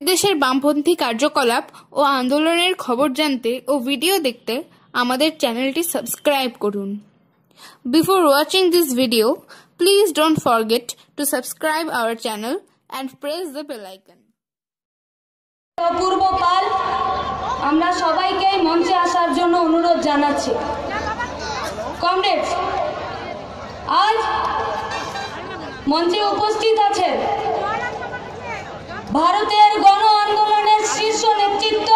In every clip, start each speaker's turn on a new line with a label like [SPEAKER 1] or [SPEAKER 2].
[SPEAKER 1] দেশের বামপন্থী কার্যকলাপ ও আন্দোলনের খবর জানতে ও ভিডিও দেখতে আমাদের চ্যানেলটি সাবস্ক্রাইব করুন। Before watching this video please don't forget to subscribe our channel and press the bell icon
[SPEAKER 2] Apurba Pal আমরা সবাইকে মঞ্চে আসার জন্য অনুরোধ জানাচ্ছি। কমরেডস, আজ মঞ্চে উপস্থিত আছেন ভারতের গণ আন্দোলনের শীর্ষ নেতৃত্ব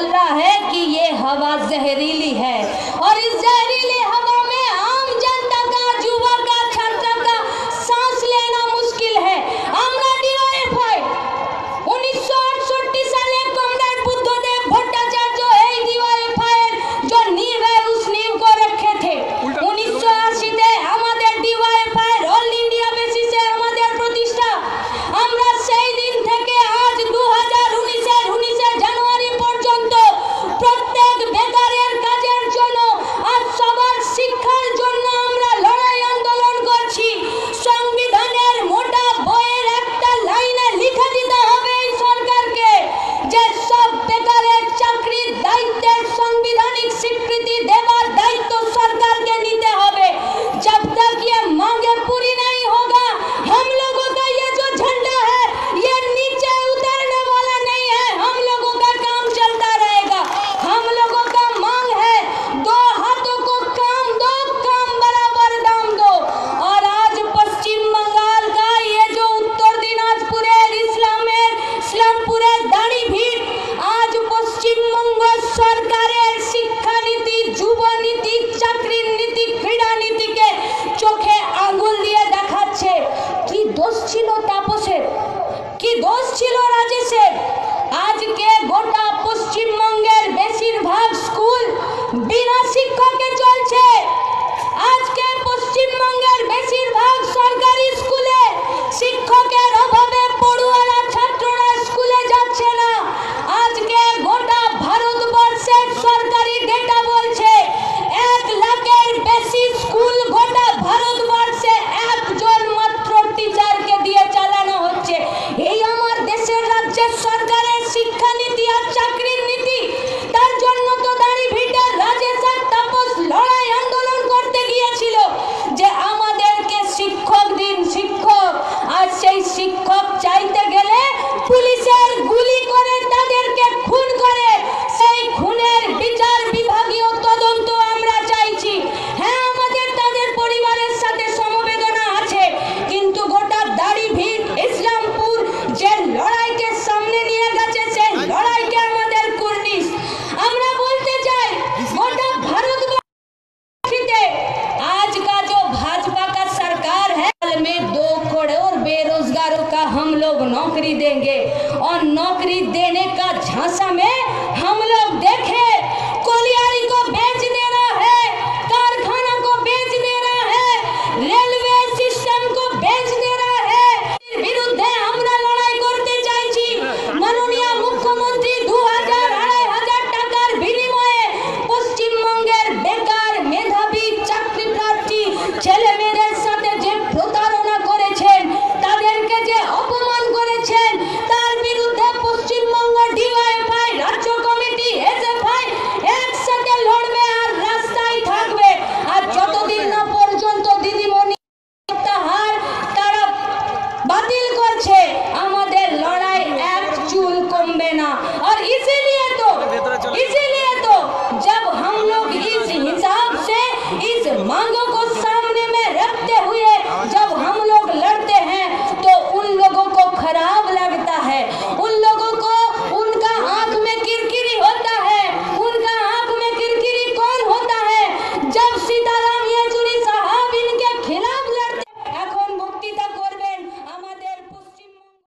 [SPEAKER 2] बोल रहा है कि ये हवा जहरीली है। Vida sin लोग नौकरी देंगे और नौकरी देने का झांसा में